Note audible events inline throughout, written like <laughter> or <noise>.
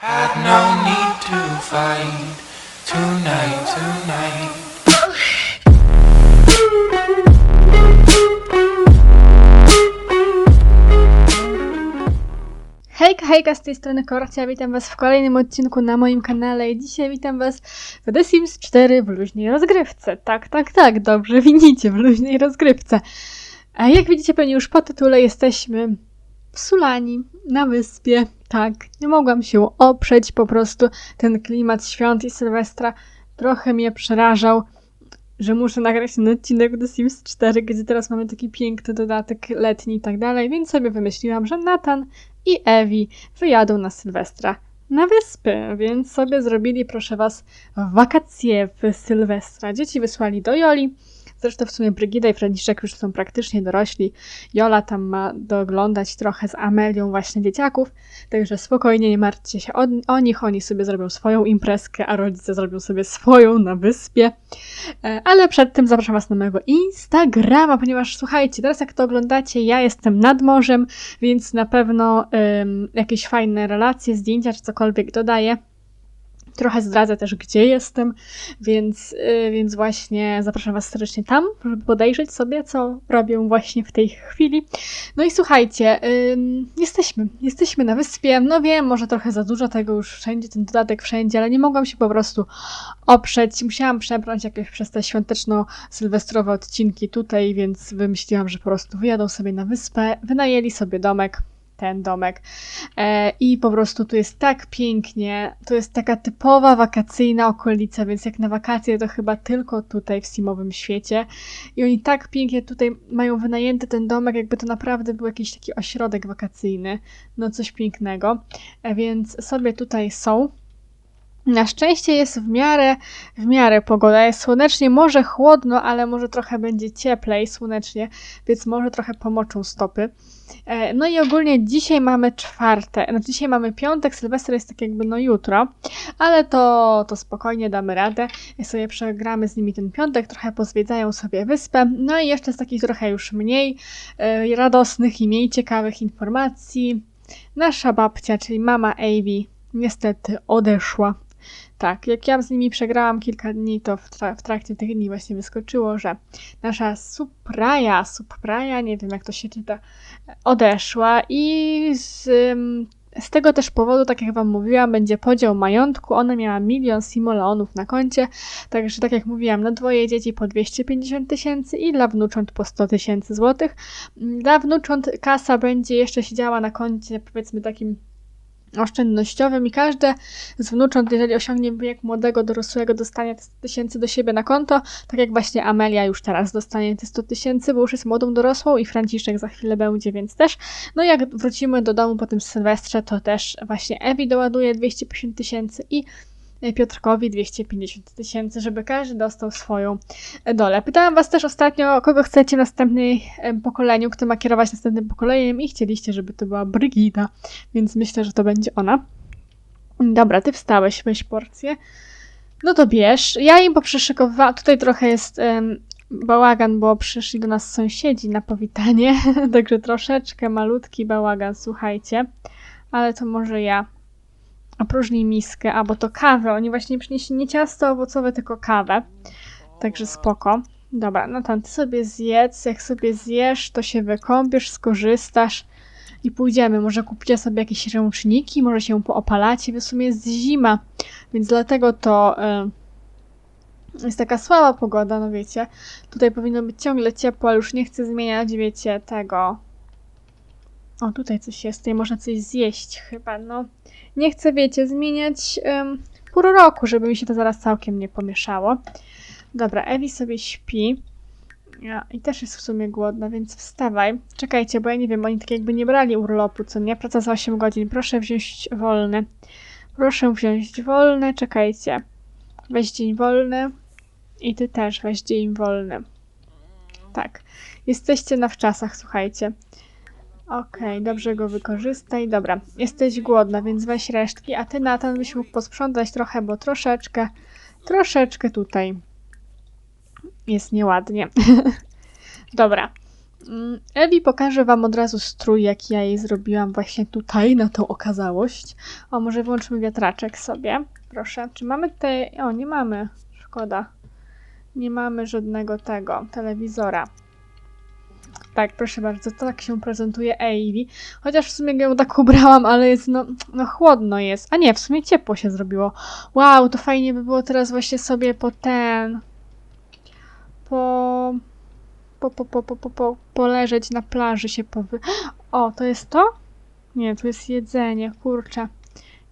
Had no need to fight tonight, tonight. Hejka, hejka, z tej strony Korcia, witam was w kolejnym odcinku na moim kanale i dzisiaj witam was w The Sims 4 w luźnej rozgrywce. Tak, tak, tak, dobrze <laughs> widzicie, w luźnej rozgrywce. A jak widzicie pewnie już po tytule jesteśmy w Sulani, na wyspie. Tak, nie mogłam się oprzeć, po prostu ten klimat świąt i Sylwestra trochę mnie przerażał, że muszę nagrać ten odcinek The Sims 4, gdzie teraz mamy taki piękny dodatek letni i tak dalej, więc sobie wymyśliłam, że Nathan i Ewi wyjadą na Sylwestra na wyspy, więc sobie zrobili, proszę was, wakacje w Sylwestra. Dzieci wysłali do Joli. Zresztą w sumie Brygida i Franciszek już są praktycznie dorośli. Jola tam ma doglądać trochę z Amelią właśnie dzieciaków, także spokojnie nie martwcie się o, o nich, oni sobie zrobią swoją imprezkę, a rodzice zrobią sobie swoją na wyspie. E, Ale przed tym zapraszam Was na mojego Instagrama, ponieważ słuchajcie, teraz jak to oglądacie, ja jestem nad morzem, więc na pewno jakieś fajne relacje, zdjęcia czy cokolwiek dodaję. Trochę zdradzę też, gdzie jestem, więc, yy, więc właśnie zapraszam Was serdecznie tam, żeby podejrzeć sobie, co robię właśnie w tej chwili. No i słuchajcie, jesteśmy, jesteśmy na wyspie. No wiem, może trochę za dużo tego już wszędzie, ten dodatek wszędzie, ale nie mogłam się po prostu oprzeć. Musiałam przebrnąć jakieś przez te świąteczno-sylwestrowe odcinki tutaj, więc wymyśliłam, że po prostu wyjadą sobie na wyspę, wynajęli sobie domek, ten domek. E, I po prostu tu jest tak pięknie. To jest taka typowa wakacyjna okolica, więc jak na wakacje to chyba tylko tutaj w Simowym świecie. I oni tak pięknie tutaj mają wynajęty ten domek, jakby to naprawdę był jakiś taki ośrodek wakacyjny. No coś pięknego. E, więc sobie tutaj są. Na szczęście jest w miarę, w miarę pogoda. Jest słonecznie, może chłodno, ale może trochę będzie cieplej słonecznie, więc może trochę pomoczą stopy. E, No i ogólnie dzisiaj mamy czwarte, no dzisiaj mamy piątek, Sylwester jest tak jakby no jutro, ale to, to spokojnie damy radę. Sobie przegramy z nimi ten piątek, trochę pozwiedzają sobie wyspę. No i jeszcze z takich trochę już mniej e, radosnych i mniej ciekawych informacji. Nasza babcia, czyli mama Avi, niestety odeszła. Tak, jak ja z nimi przegrałam kilka dni, to w, tra- w trakcie tych dni właśnie wyskoczyło, że nasza Supraja, Supraja, nie wiem jak to się czyta, odeszła i z, z tego też powodu, tak jak Wam mówiłam, będzie podział majątku. Ona miała milion simoleonów na koncie, także tak jak mówiłam, na dwoje dzieci po 250 tysięcy i dla wnucząt po 100 tysięcy złotych. Dla wnucząt kasa będzie jeszcze siedziała na koncie, powiedzmy takim oszczędnościowym i każde z wnucząt, jeżeli osiągnie wiek młodego, dorosłego, dostanie te 100 tysięcy do siebie na konto, tak jak właśnie Amelia już teraz dostanie te 100 tysięcy, bo już jest młodą dorosłą i Franciszek za chwilę będzie, więc też. No jak wrócimy do domu po tym Sylwestrze, to też właśnie Ewi doładuje 250 tysięcy i Piotrkowi 250 tysięcy, żeby każdy dostał swoją dolę. Pytałam Was też ostatnio, kogo chcecie w następnym pokoleniu, kto ma kierować następnym pokoleniem i chcieliście, żeby to była Brygida, więc myślę, że to będzie ona. Dobra, Ty wstałeś, weź porcję. No to bierz. Ja im poprzeszykowałam, tutaj trochę jest em, bałagan, bo przyszli do nas sąsiedzi na powitanie, <laughs> także troszeczkę malutki bałagan, słuchajcie. Ale to może ja opróżnij miskę, albo to kawę. Oni właśnie przynieśli nie ciasto owocowe, tylko kawę. Także spoko. Dobra, no tam ty sobie zjedz. Jak sobie zjesz, to się wykąpiesz, skorzystasz i pójdziemy. Może kupicie sobie jakieś ręczniki, może się poopalacie. W sumie jest zima, więc dlatego to y, jest taka słaba pogoda, no wiecie. Tutaj powinno być ciągle ciepło, ale już nie chcę zmieniać, wiecie, tego. O, tutaj coś jest, tutaj można coś zjeść chyba, no. Nie chcę, wiecie, zmieniać um, pół roku, żeby mi się to zaraz całkiem nie pomieszało. Dobra, Ewi sobie śpi. Ja, I też jest w sumie głodna, więc wstawaj. Czekajcie, bo ja nie wiem, oni tak jakby nie brali urlopu, co nie? Praca za 8 godzin. Proszę wziąć wolne. Proszę wziąć wolne, czekajcie. Weź dzień wolny. I ty też weź dzień wolny. Tak. Jesteście na wczasach, słuchajcie. Okej, dobrze go wykorzystaj. Dobra, jesteś głodna, więc weź resztki, a ty Natan byś mógł posprzątać trochę, bo troszeczkę, troszeczkę tutaj jest nieładnie. <laughs> Dobra, Mm, Ewi pokaże wam od razu strój, jaki ja jej zrobiłam właśnie tutaj, na tą okazałość. O, może włączymy wiatraczek sobie. Proszę. Czy mamy tutaj... O, nie mamy. Szkoda. Nie mamy żadnego tego, telewizora. Tak, proszę bardzo, tak się prezentuje Ewi. Chociaż w sumie ją tak ubrałam, ale jest no, no chłodno jest. A nie, w sumie ciepło się zrobiło. Wow, to fajnie by było teraz właśnie sobie po ten... Po... Po, po, po, po, po, po, poleżeć na plaży się powy... O, to jest to? Nie, to jest jedzenie, kurczę.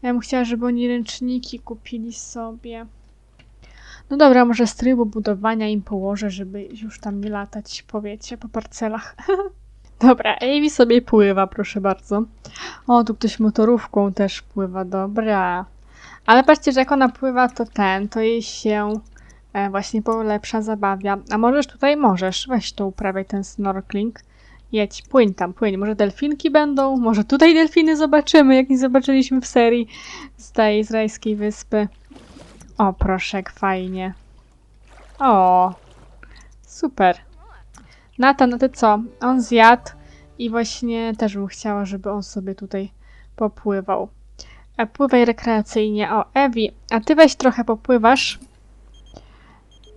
Ja bym chciała, żeby oni ręczniki kupili sobie. No dobra, może z trybu budowania im położę, żeby już tam nie latać, powiecie, po parcelach. <laughs> dobra, Amy sobie pływa, proszę bardzo. O, tu ktoś motorówką też pływa, dobra. Ale patrzcie, że jak ona pływa, to ten, to jej się e, właśnie polepsza, zabawia. A możesz tutaj, możesz, weź to uprawiaj ten snorkeling. Jedź, płyń tam, płyń. Może delfinki będą, może tutaj delfiny zobaczymy, jak nie zobaczyliśmy w serii z tej izraelskiej wyspy. O, proszę, jak fajnie. O, super. Natan, no ty co? On zjadł i właśnie też bym chciała, żeby on sobie tutaj popływał. A pływaj rekreacyjnie. O, Ewi, a ty weź trochę popływasz.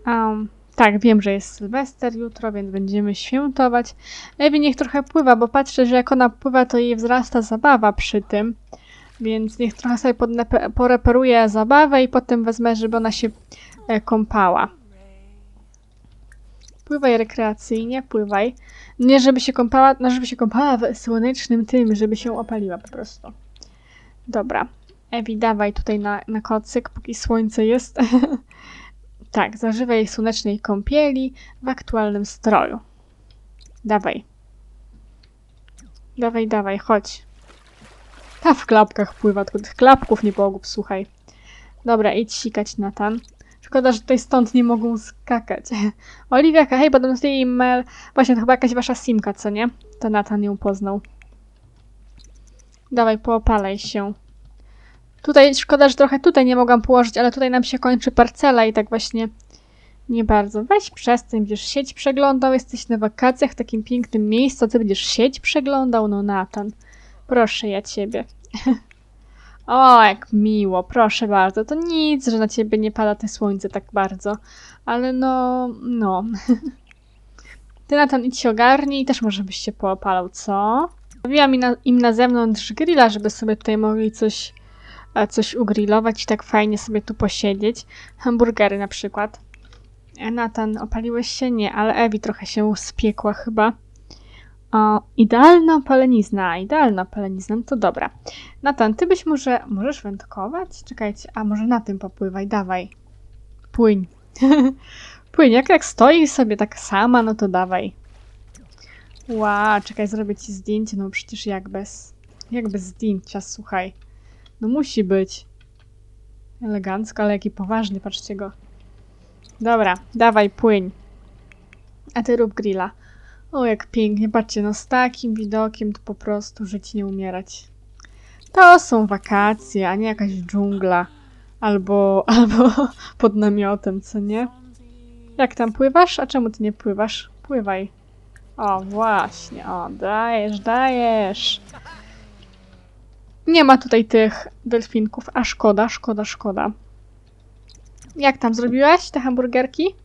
Um, tak, wiem, że jest Sylwester jutro, więc będziemy świętować. Ewi niech trochę pływa, bo patrzę, że jak ona pływa, to jej wzrasta zabawa przy tym. Więc niech trochę sobie poreperuje zabawę i potem wezmę, żeby ona się e, kąpała. Pływaj rekreacyjnie, pływaj. Nie żeby się kąpała, no żeby się kąpała w słonecznym tym, żeby się opaliła po prostu. Dobra. Ewi, dawaj tutaj na, na kocyk, póki słońce jest. <laughs> tak, zażywaj słonecznej kąpieli w aktualnym stroju. Dawaj. Dawaj, dawaj, chodź. Ta w klapkach pływa, tylko tych klapków nie pogub, słuchaj. Dobra, idź sikać, Natan. Szkoda, że tutaj stąd nie mogą skakać. <laughs> Oliwia, hej, podobno z jej e-mail. Właśnie, to chyba jakaś wasza simka, co nie? To Natan ją poznał. Dawaj, poopalaj się. Tutaj, szkoda, że trochę tutaj nie mogłam położyć, ale tutaj nam się kończy parcela i tak właśnie nie bardzo. Weź przestań, będziesz sieć przeglądał, jesteś na wakacjach w takim pięknym miejscu, ty będziesz sieć przeglądał? No Natan. Proszę ja ciebie. <laughs> o, jak miło, proszę bardzo. To nic, że na ciebie nie pada te słońce tak bardzo. Ale no, no. <laughs> Ty Natan idź się ogarnij i też może byś się poopalał, co? Mówiłam im na, im na zewnątrz grilla, żeby sobie tutaj mogli coś, e, coś ugrillować i tak fajnie sobie tu posiedzieć. Hamburgery na przykład. Natan, opaliłeś się? Nie, ale Ewi trochę się spiekła chyba. O, idealna palenizna, idealna palenizna, no to dobra. Natan, ty byś może, możesz wędkować? Czekajcie, a może na tym popływaj, dawaj. Płyń. <laughs> Płyń, jak jak stoi sobie tak sama, no to dawaj. Ła, czekaj, zrobię ci zdjęcie, no przecież jak bez, jak bez zdjęcia, słuchaj. No musi być. Elegancko, ale jaki poważny, patrzcie go. Dobra, dawaj, płyń. A ty rób grilla. O, jak pięknie, patrzcie, no z takim widokiem to po prostu żyć nie umierać. To są wakacje, a nie jakaś dżungla. Albo, <laughs> albo pod namiotem, co nie? Jak tam pływasz? A czemu ty nie pływasz? Pływaj. O, właśnie, o, dajesz, dajesz. Nie ma tutaj tych delfinków, a szkoda, szkoda, szkoda. Jak tam zrobiłaś te hamburgerki?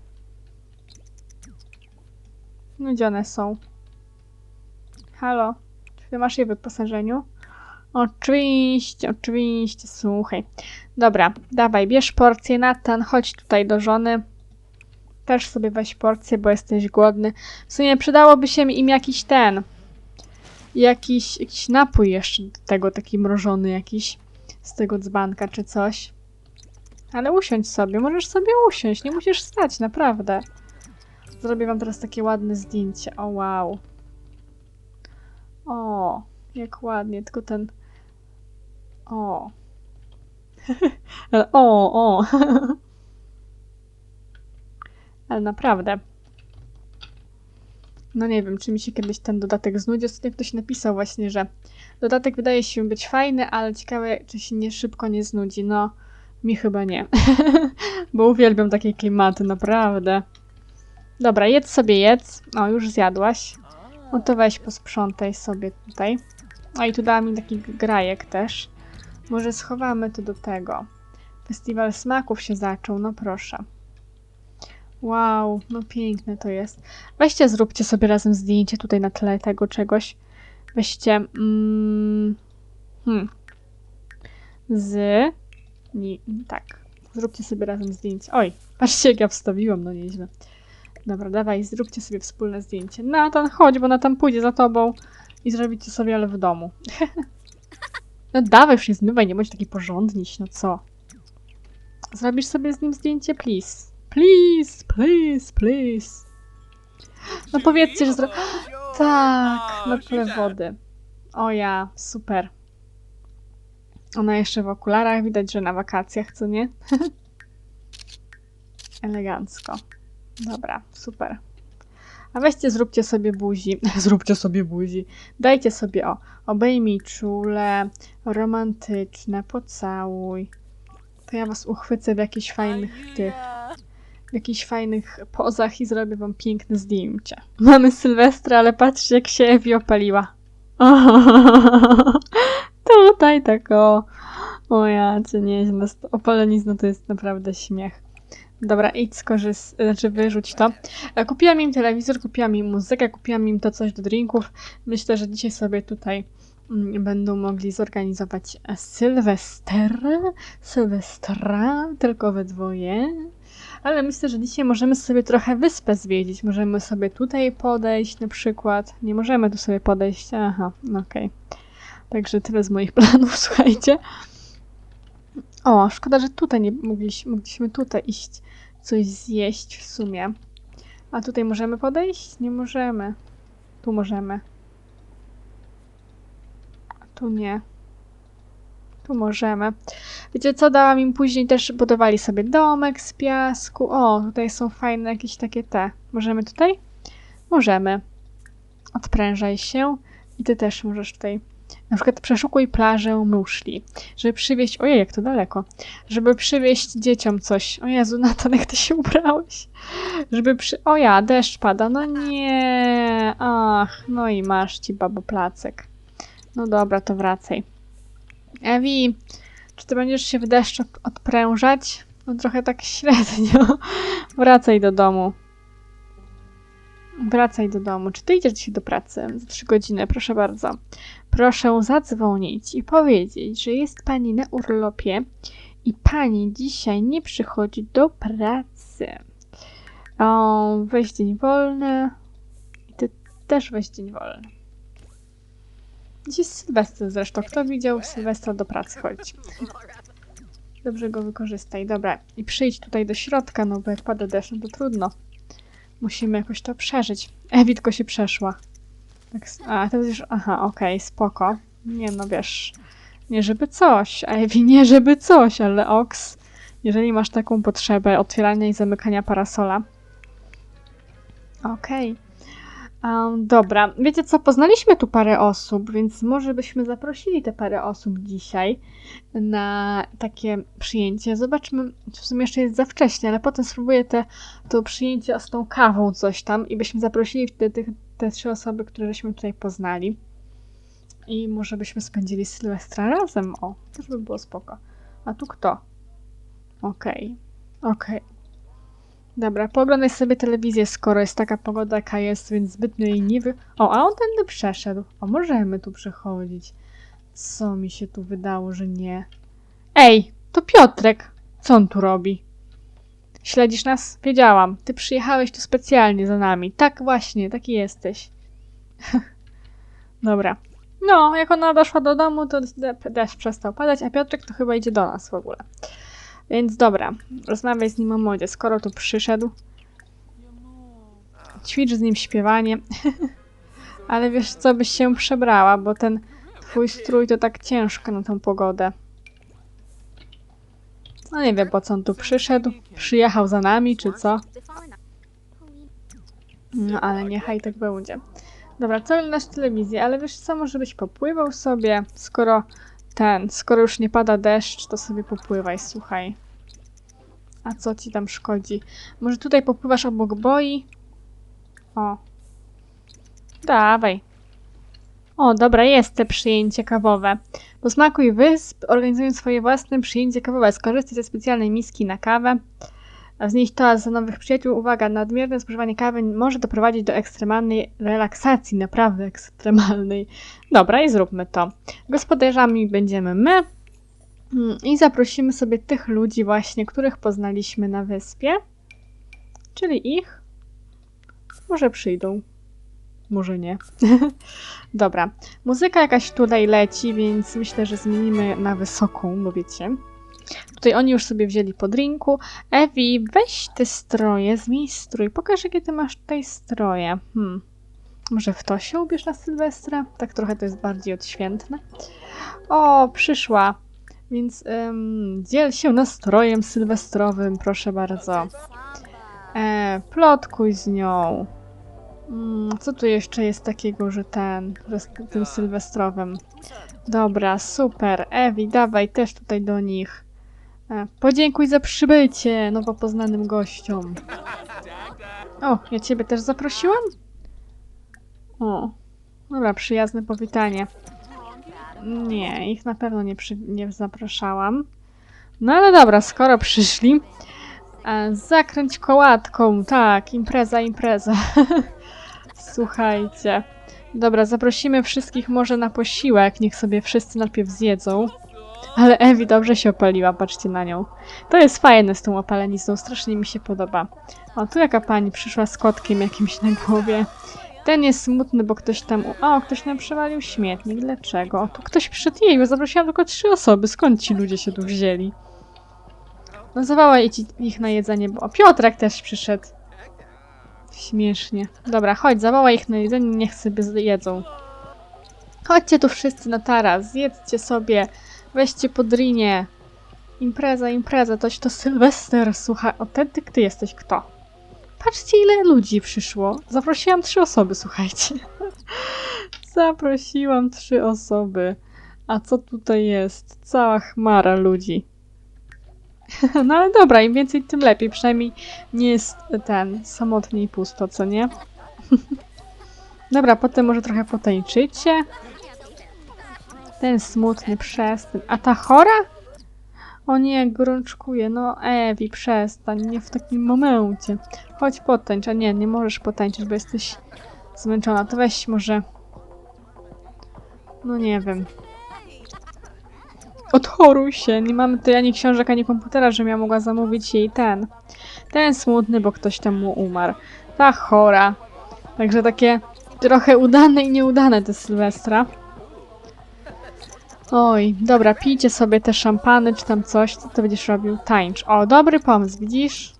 No gdzie one są? Halo? Czy ty masz je w wyposażeniu? Oczywiście, oczywiście, słuchaj. Dobra, dawaj, bierz porcję, Natan, chodź tutaj do żony. Też sobie weź porcję, bo jesteś głodny. W sumie przydałoby się im jakiś ten... Jakiś, jakiś napój jeszcze do tego, taki mrożony jakiś. Z tego dzbanka czy coś. Ale usiądź sobie, możesz sobie usiąść, nie musisz stać, naprawdę. Zrobię wam teraz takie ładne zdjęcie. O, wow. O, jak ładnie, tylko ten... O. <laughs> Ale o, o. <laughs> Ale naprawdę. No nie wiem, czy mi się kiedyś ten dodatek znudzi. Ostatnio ktoś napisał właśnie, że dodatek wydaje się być fajny, ale ciekawe, czy się nie szybko nie znudzi. No, mi chyba nie. <laughs> Bo uwielbiam takie klimaty, naprawdę. Dobra, jedz sobie jedz. O, już zjadłaś. No to weź posprzątaj sobie tutaj. A i tu dała mi taki grajek też. Może schowamy to do tego. Festiwal smaków się zaczął, no proszę. Wow, no piękne to jest. Weźcie, zróbcie sobie razem zdjęcie tutaj na tle tego czegoś. Weźcie. Mm, hmm. Z. Nie, tak. Zróbcie sobie razem zdjęcie. Oj, patrzcie, jak ja wstawiłam, no nieźle. Dobra, dawaj, zróbcie sobie wspólne zdjęcie. Natan, chodź, bo ona tam pójdzie za tobą i zrobicie sobie, ale w domu. <laughs> no dawaj, już nie zmywaj, nie bądź taki porządniś, no co? Zrobisz sobie z nim zdjęcie, please. Please, please, please. No powiedzcie, że zro... <gasps> Tak, na tle wody. O ja, super. Ona jeszcze w okularach, widać, że na wakacjach, co nie? <laughs> Elegancko. Dobra, super. A weźcie, zróbcie sobie buzi. <laughs> zróbcie sobie buzi. Dajcie sobie o, obejmij czule, romantyczne, pocałuj. To ja was uchwycę w jakichś fajnych tych, w jakichś fajnych pozach i zrobię wam piękne zdjęcie. <laughs> Mamy Sylwestra, ale patrzcie jak się Ewi opaliła. <laughs> Tutaj tak o. O ja, czy nieźle. Opalenizna to jest naprawdę śmiech. Dobra, idź skorzystaj, znaczy wyrzuć to. E, Kupiłam im telewizor, kupiłam im muzykę, kupiłam im to coś do drinków. Myślę, że dzisiaj sobie tutaj mm, będą mogli zorganizować e, Sylwester, Sylwestra, tylko we dwoje. Ale myślę, że dzisiaj możemy sobie trochę wyspę zwiedzić. Możemy sobie tutaj podejść na przykład. Nie możemy tu sobie podejść. Aha, okej. Także tyle z moich <laughs> planów, słuchajcie. O, szkoda, że tutaj nie mogliśmy, mogliśmy tutaj iść coś zjeść w sumie. A tutaj możemy podejść? Nie możemy. Tu możemy. A tu nie. Tu możemy. Wiecie co, dałam im później też, budowali sobie domek z piasku. O, tutaj są fajne jakieś takie te. Możemy tutaj? Możemy. Odprężaj się. I ty też możesz tutaj. Na przykład przeszukuj plażę muszli, żeby przywieźć. Ojej, jak to daleko. Żeby przywieźć dzieciom coś. O Jezu, Natan, jak ty się ubrałeś. Żeby przy. O ja, deszcz pada. No nie. Ach, no i masz ci babo placek. No dobra, to wracaj. Ewi, czy ty będziesz się w deszczu od- odprężać? No trochę tak średnio. <laughs> Wracaj do domu. Wracaj do domu. Czy ty idziesz dzisiaj do pracy? Za trzy godziny, proszę bardzo. Proszę zadzwonić i powiedzieć, że jest pani na urlopie i pani dzisiaj nie przychodzi do pracy. O, weź dzień wolny. I ty też weź dzień wolny. Dziś jest Sylwester zresztą. Kto widział Sylwestra do pracy chodzi? Dobrze go wykorzystaj. Dobra. I przyjdź tutaj do środka, no bo jak pada deszcz, no to trudno. Musimy jakoś to przeżyć. Ewi tylko się przeszła. Tak, a, to już... Aha, okej, spoko. Nie no, wiesz... Nie żeby coś, Ewi, nie żeby coś, ale Ox, jeżeli masz taką potrzebę otwierania i zamykania parasola. Okej. Dobra, wiecie co, poznaliśmy tu parę osób, więc może byśmy zaprosili te parę osób dzisiaj na takie przyjęcie. Zobaczmy, w sumie jeszcze jest za wcześnie, ale potem spróbuję te, to przyjęcie z tą kawą coś tam i byśmy zaprosili wtedy tych, te trzy osoby, które żeśmy tutaj poznali. I może byśmy spędzili Sylwestra razem, o, też by było spoko. A tu kto? Okej, okej. Dobra, pooglądaj sobie telewizję, skoro jest taka pogoda, jaka jest, więc zbytnio jej nie wy... O, a on tędy przeszedł. O, możemy tu przechodzić. Co mi się tu wydało, że nie? Ej, to Piotrek. Co on tu robi? Śledzisz nas? Wiedziałam. Ty przyjechałeś tu specjalnie za nami. Tak właśnie, taki jesteś. <laughs> Dobra. No, jak ona doszła do domu, to de- deszcz przestał padać, a Piotrek to chyba idzie do nas w ogóle. Więc dobra, rozmawiaj z nim o modzie. Skoro tu przyszedł, ćwicz z nim śpiewanie. <laughs> Ale wiesz co, byś się przebrała, bo ten twój strój to tak ciężko na tą pogodę. No nie wiem po co on tu przyszedł. Przyjechał za nami, czy co? No ale niechaj tak będzie. Dobra, co oglądasz telewizję? Ale wiesz co, może byś popływał sobie, skoro ten, skoro już nie pada deszcz, to sobie popływaj, słuchaj. A co ci tam szkodzi? Może tutaj popływasz obok boi? O. Dawaj. O, dobra, jest te przyjęcie kawowe. Posmakuj wysp, organizując swoje własne przyjęcie kawowe. Skorzystaj ze specjalnej miski na kawę. Znieść toast za nowych przyjaciół. Uwaga, nadmierne spożywanie kawy może doprowadzić do ekstremalnej relaksacji, naprawdę ekstremalnej. Dobra, i zróbmy to. Gospodarzami będziemy my. Mm, I zaprosimy sobie tych ludzi właśnie, których poznaliśmy na wyspie. Czyli ich. Może przyjdą. Może nie. <laughs> Dobra. Muzyka jakaś tutaj leci, więc myślę, że zmienimy na wysoką, bo wiecie. Tutaj oni już sobie wzięli po drinku. Ewi, weź te stroje, zmień strój. Pokaż, jakie ty masz tutaj stroje. Hmm. Może w to się ubierz na Sylwestra? Tak trochę to jest bardziej odświętne. O, przyszła. Więc ym, dziel się nastrojem sylwestrowym, proszę bardzo. E, plotkuj z nią. Mm, co tu jeszcze jest takiego, że ten, że z tym sylwestrowym? Dobra, super. Ewi, dawaj też tutaj do nich. Podziękuj za przybycie nowo poznanym gościom. O, ja ciebie też zaprosiłam? O, dobra, przyjazne powitanie. Nie, ich na pewno nie, przy, nie zapraszałam. No ale dobra, skoro przyszli. E, zakręć kołatką, tak, impreza, impreza. <laughs> Słuchajcie. Dobra, zaprosimy wszystkich może na posiłek, niech sobie wszyscy najpierw zjedzą. Ale Ewi dobrze się opaliła, patrzcie na nią. To jest fajne z tą opalenizną, strasznie mi się podoba. O, tu jaka pani przyszła z kotkiem jakimś na głowie. Ten jest smutny, bo ktoś tam... O, ktoś nam przewalił śmietnik. Dlaczego? Tu ktoś przyszedł jej, bo zaprosiłam tylko trzy osoby. Skąd ci ludzie się tu wzięli? Zawołaj ich- na jedzenie, bo... O, Piotrek też przyszedł. Śmiesznie. Dobra, chodź, zawołaj ich na jedzenie, niech sobie jedzą. Chodźcie tu wszyscy na taras, zjedzcie sobie, weźcie podrinie. Impreza, impreza, toś to Sylwester, słuchaj, autentyk, ty jesteś kto? Patrzcie, ile ludzi przyszło. Zaprosiłam trzy osoby, słuchajcie. <laughs> Zaprosiłam trzy osoby. A co tutaj jest? Cała chmara ludzi. <laughs> No ale dobra, im więcej, tym lepiej. Przynajmniej nie jest ten samotnie i pusto, co nie? <laughs> Dobra, potem może trochę potańczycie. Ten smutny przestań. A ta chora? O nie, gorączkuje. No Ewi, przestań, nie w takim momencie. Chodź potańcz, a nie, nie możesz potańczyć, bo jesteś zmęczona. To weź może... No nie wiem. Odchoruj się, nie mamy tutaj ani książek, ani komputera, żebym ja mogła zamówić jej ten. Ten smutny, bo ktoś tam mu umarł. Ta chora. Także takie trochę udane i nieudane te Sylwestra. Oj, dobra, pijcie sobie te szampany czy tam coś. Co ty będziesz robił? Tańcz. O, dobry pomysł, widzisz?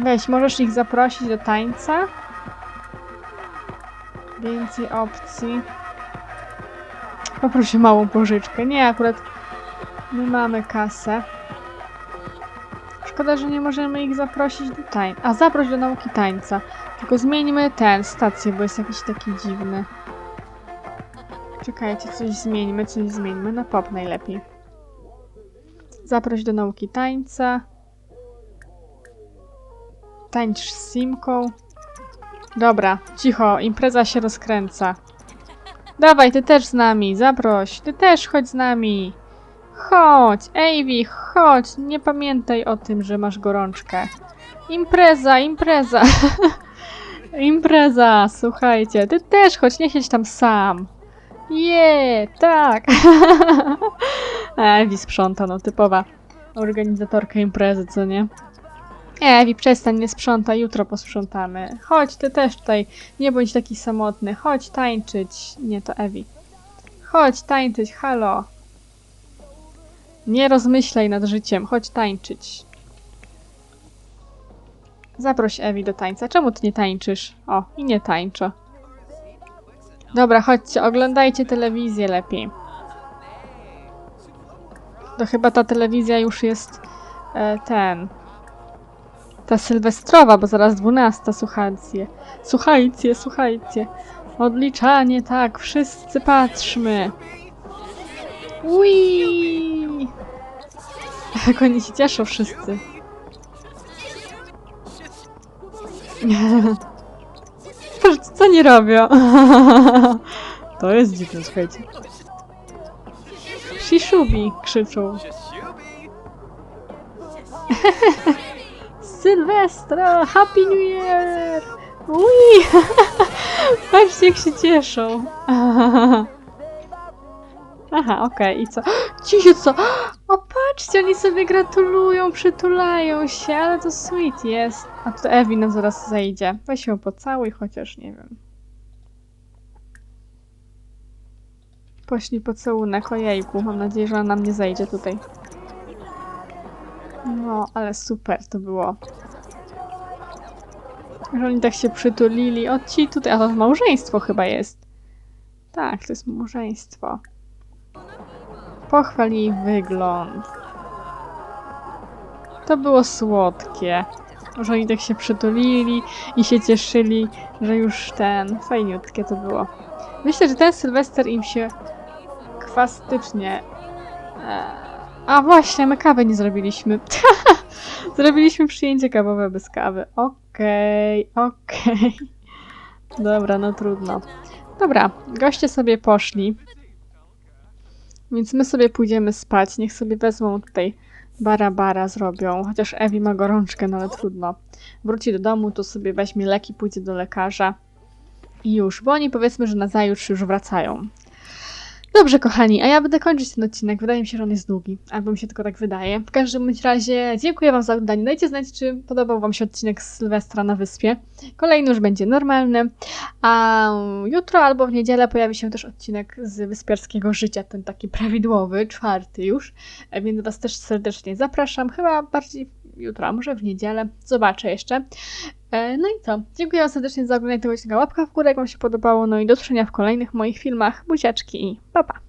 Weź, możesz ich zaprosić do tańca. Więcej opcji. Poproszę małą pożyczkę. Nie, akurat my mamy kasę. Szkoda, że nie możemy ich zaprosić do tańca. A, zaproś do nauki tańca. Tylko zmieńmy ten, stację, bo jest jakiś taki dziwny. Czekajcie, coś zmieńmy, coś zmieńmy. Na pop najlepiej. Zaproś do nauki tańca. Tańcz z Simką. Dobra, cicho, impreza się rozkręca. Dawaj, ty też z nami, zaproś. Ty też chodź z nami. Chodź, Ivy, chodź. Nie pamiętaj o tym, że masz gorączkę. Impreza, impreza. <laughs> impreza, słuchajcie. Ty też chodź, nie siedź tam sam. Je, tak. <laughs> Ewi sprząta, no typowa organizatorka imprezy, co nie? Ewi, przestań, nie sprzątaj, jutro posprzątamy. Chodź, ty też tutaj, nie bądź taki samotny. Chodź tańczyć. Nie, to Ewi. Chodź tańczyć, halo. Nie rozmyślaj nad życiem, chodź tańczyć. Zaproś Ewi do tańca. Czemu ty nie tańczysz? O, i nie tańczę. Dobra, chodźcie, oglądajcie telewizję lepiej. To chyba ta telewizja już jest e, ten. Ta sylwestrowa, bo zaraz 12, słuchajcie. Słuchajcie, słuchajcie. Odliczanie, tak, wszyscy patrzmy. Ui! <laughs> Jak oni się cieszą wszyscy. <laughs> Co, nie robią? <laughs> To jest dziwne, słuchajcie. Shishubi krzyczą. <laughs> Sylwestra! Happy New Year! Ui! <laughs> Patrzcie, jak się cieszą. Aha, okej, i co? <gasps> Ci się co? <gasps> patrzcie, oni sobie gratulują, przytulają się, ale to sweet jest. A to Ewi nam zaraz zejdzie. Weź ją pocałuj, chociaż nie wiem. Poślij pocałunek, ojejku, mam nadzieję, że ona nam nie zejdzie tutaj. No, ale super to było. Że oni tak się przytulili. O, ci tutaj, a to małżeństwo chyba jest. Tak, to jest małżeństwo. Pochwal jej wygląd. To było słodkie. Że oni tak się przytulili i się cieszyli, że już ten. Fajniutkie to było. Myślę, że ten Sylwester im się kwastycznie. E, A właśnie, my kawy nie zrobiliśmy. <laughs> zrobiliśmy przyjęcie kawowe bez kawy. Okej, okej. Dobra, no trudno. Dobra, goście sobie poszli. Więc my sobie pójdziemy spać. Niech sobie wezmą tutaj bara bara zrobią. Chociaż Ewi ma gorączkę, no ale trudno. Wróci do domu, to sobie weźmie leki, pójdzie do lekarza. I już, bo oni powiedzmy, że na zajutrz już wracają. Dobrze, kochani, a ja będę kończyć ten odcinek. Wydaje mi się, że on jest długi, albo mi się tylko tak wydaje. W każdym bądź razie dziękuję Wam za oglądanie. Dajcie znać, czy podobał Wam się odcinek z Sylwestra na wyspie. Kolejny już będzie normalny, a jutro albo w niedzielę pojawi się też odcinek z wyspiarskiego życia, ten taki prawidłowy, czwarty już. Więc Was też serdecznie zapraszam. Chyba bardziej jutro, a może w niedzielę. Zobaczę jeszcze. E, No i co? Dziękuję serdecznie za oglądanie tego odcinka. Łapka w górę, jak Wam się podobało. No i do zobaczenia w kolejnych moich filmach. Buziaczki i pa pa!